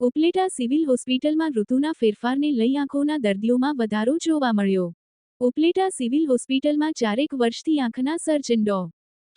Upleta civil હોસ્પિટલમાં ઋતુના ફેરફારને લઈ આંખોના દર્દીઓમાં વધારો જોવા મળ્યો. ઉપલેટા સિવિલ હોસ્પિટલમાં ચારેક વર્ષથી આંખના સર્જન ડો.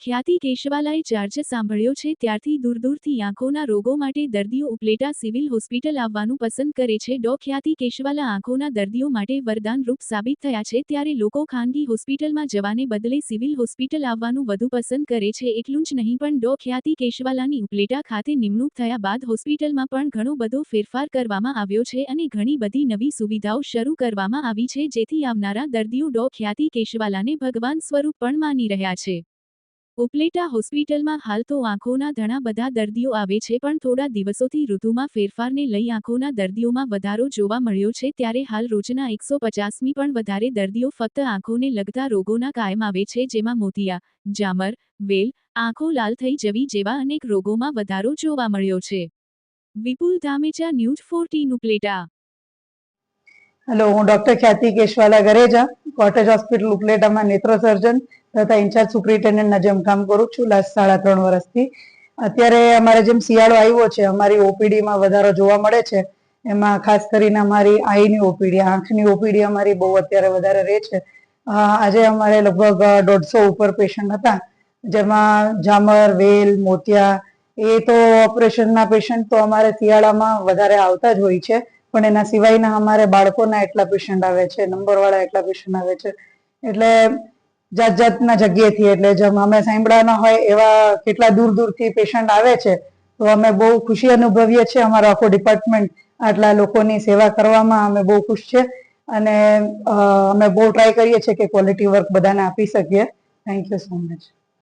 ખ્યાતિ કેશવાલાએ ચાર્જ સાંભળ્યો છે ત્યારથી દૂર દૂરથી આંખોના રોગો માટે દર્દીઓ ઉપલેટા સિવિલ હોસ્પિટલ આવવાનું પસંદ કરે છે. ડો ખ્યાતિ કેશવાલા આંખોના દર્દીઓ માટે વરદાનરૂપ સાબિત થયા છે ત્યારે લોકો ખાનગી હોસ્પિટલમાં જવાને બદલે સિવિલ હોસ્પિટલ આવવાનું વધુ પસંદ કરે છે એટલું જ નહીં પણ ડો ખ્યાતિ કેશવાલાની ઉપલેટા ખાતે નિમણૂક થયા બાદ હોસ્પિટલમાં પણ ઘણો બધો ફેરફાર કરવામાં આવ્યો છે અને ઘણી બધી નવી સુવિધાઓ શરૂ કરવામાં આવી છે જેથી આવનારા દર્દીઓ ડો ખ્યાતિ કેશવાલાને ભગવાન સ્વરૂપ પણ માની રહ્યા છે. ઉપલેટા હોસ્પિટલમાં હાલ તો આંખોના ઘણા બધા દર્દીઓ આવે છે પણ થોડા દિવસોથી ઋતુમાં ફેરફારને લઈ આંખોના દર્દીઓમાં વધારો જોવા મળ્યો છે ત્યારે હાલ રોજના એકસો પચાસમી પણ વધારે દર્દીઓ ફક્ત આંખોને લગતા રોગોના કાયમ આવે છે જેમાં મોતિયા, જામર, વેલ, આંખો લાલ થઈ જવી જેવા અનેક રોગોમાં વધારો જોવા મળ્યો છે. Vipul Dhamecha, news fourteen, Upleta. Hello, હું doctor Khyati Keshwala Gareja, cottage hospital ઉપલેટામાં નેત્ર સર્જન તથા ઇન્ચાર્જ સુપ્રિન્ટેન્ડન્ટના જેમ કામ કરું છું લાસ્ટ સાડા ત્રણ વર્ષથી. અત્યારે અમારે જેમ શિયાળો આવ્યો છે, અમારી ઓપીડીમાં વધારો જોવા મળે છે. એમાં ખાસ કરીને અમારી આઈની ઓપીડી આંખની ઓપીડી અમારી બહુ અત્યારે વધારે રહે છે. આજે અમારે લગભગ દોઢસો ઉપર પેશન્ટ હતા, જેમાં જામર, વેલ, મોતિયા, એ તો ઓપરેશનના પેશન્ટ તો અમારે શિયાળામાં વધારે આવતા જ હોય છે. પણ એના સિવાયના અમારે બાળકોના એટલા પેશન્ટ આવે છે નંબરવાળા એટલા પેશન્ટ આવે છે. એટલે જાત જાતના જગ્યાએથી એટલે જેમ અમે સાંભળ્યા ન હોય એવા કેટલા દૂર દૂરથી પેશન્ટ આવે છે, તો અમે બહુ ખુશી અનુભવીએ છીએ અમારો આખો ડિપાર્ટમેન્ટ આટલા લોકોની સેવા કરવામાં અમે બહુ ખુશ છે અને અમે બહુ ટ્રાય કરીએ છીએ કે ક્વોલિટી વર્ક બધાને આપી શકીએ. Thank you so much